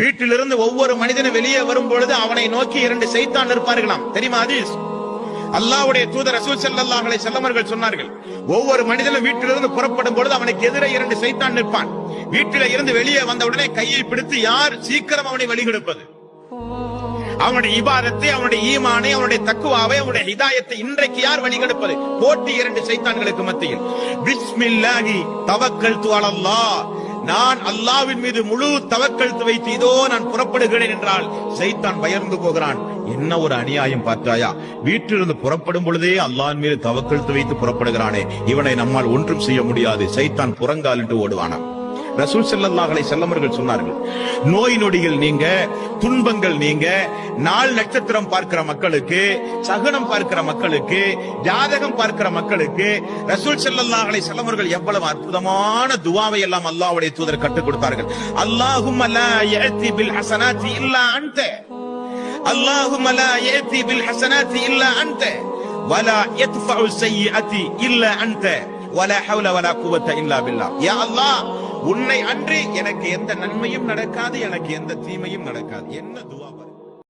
வீட்டிலிருந்து ஒவ்வொரு மனிதனும் வெளியே வரும் பொழுது அவனை நோக்கி இரண்டு சைத்தான் இருப்பார்களாம் தெரியுமா அதீஸ் அல்லாவுடைய தூதர் ரசூல் ஸல்லல்லாஹு செல்லமர்கள் சொன்னார்கள் ஒவ்வொரு மனிதனும் வீட்டிலிருந்து புறப்படும் பொழுது அவனுக்கு எதிரே இரண்டு சைத்தான் நிற்பான். வீட்டில இருந்து வெளியே வந்தவுடனே கையை பிடித்து யார் சீக்கிரம் அவனை வழிகெடுப்பது அவனுடைய இபாதத்தை அவனுடைய ஈமானை அவனுடைய தக்குவாவை அவனுடைய ஹிதாயத்தை இன்றைக்கு யார் வழிகெடுப்பது போட்டி இரண்டு சைத்தான்களுக்கு மத்தியில். பிஸ்மில்லாஹி தவக்கல் அலல்லாஹ். நான் அல்லாவின் மீது முழு தவக்கழுத்து வைத்து இதோ நான் புறப்படுகிறேன் என்றால் சைத்தான் பயர்ந்து போகிறான். என்ன ஒரு அநியாயம் பார்த்தாயா? வீட்டிலிருந்து புறப்படும் பொழுதே அல்லாஹ் மீது தவக்கழுத்து வைத்து புறப்படுகிறானே. இவனை நம்மால் ஒன்றும் செய்ய முடியாது. சைத்தான் புறங்காலிட்டு ஓடுவானாம். ரசூல் ஸல்லல்லாஹு அலைஹி வஸல்லம் அவர்கள் சொன்னார்கள் நோய் நொடிகள் நீங்க துன்பங்கள் நீங்க நாள் நட்சத்திரம் பார்க்கிற மக்களுக்கு சகுனம் பார்க்கிற மக்களுக்கு ஜாதகம் பார்க்கிற மக்களுக்கு ரசூல் ஸல்லல்லாஹு அலைஹி வஸல்லம் அவர்கள் எவ்வளவு அற்புதமான துவாவை எல்லாம் அல்லாஹ்வுடைய தூதர் கற்றுக் கொடுத்தார்கள் அல்லாஹும்ம லா யஅதி பில் ஹஸனாத்தி இல்லா அன்த اللهم لا يأتي بالحسنات إلا أنت ولا يدفع السيئات إلا أنت ولا حول ولا قوة إلا بالله يا الله உன்னை அன்றி எனக்கு எந்த நன்மையும் நடக்காது எனக்கு எந்த தீமையும் நடக்காது. என்ன துவா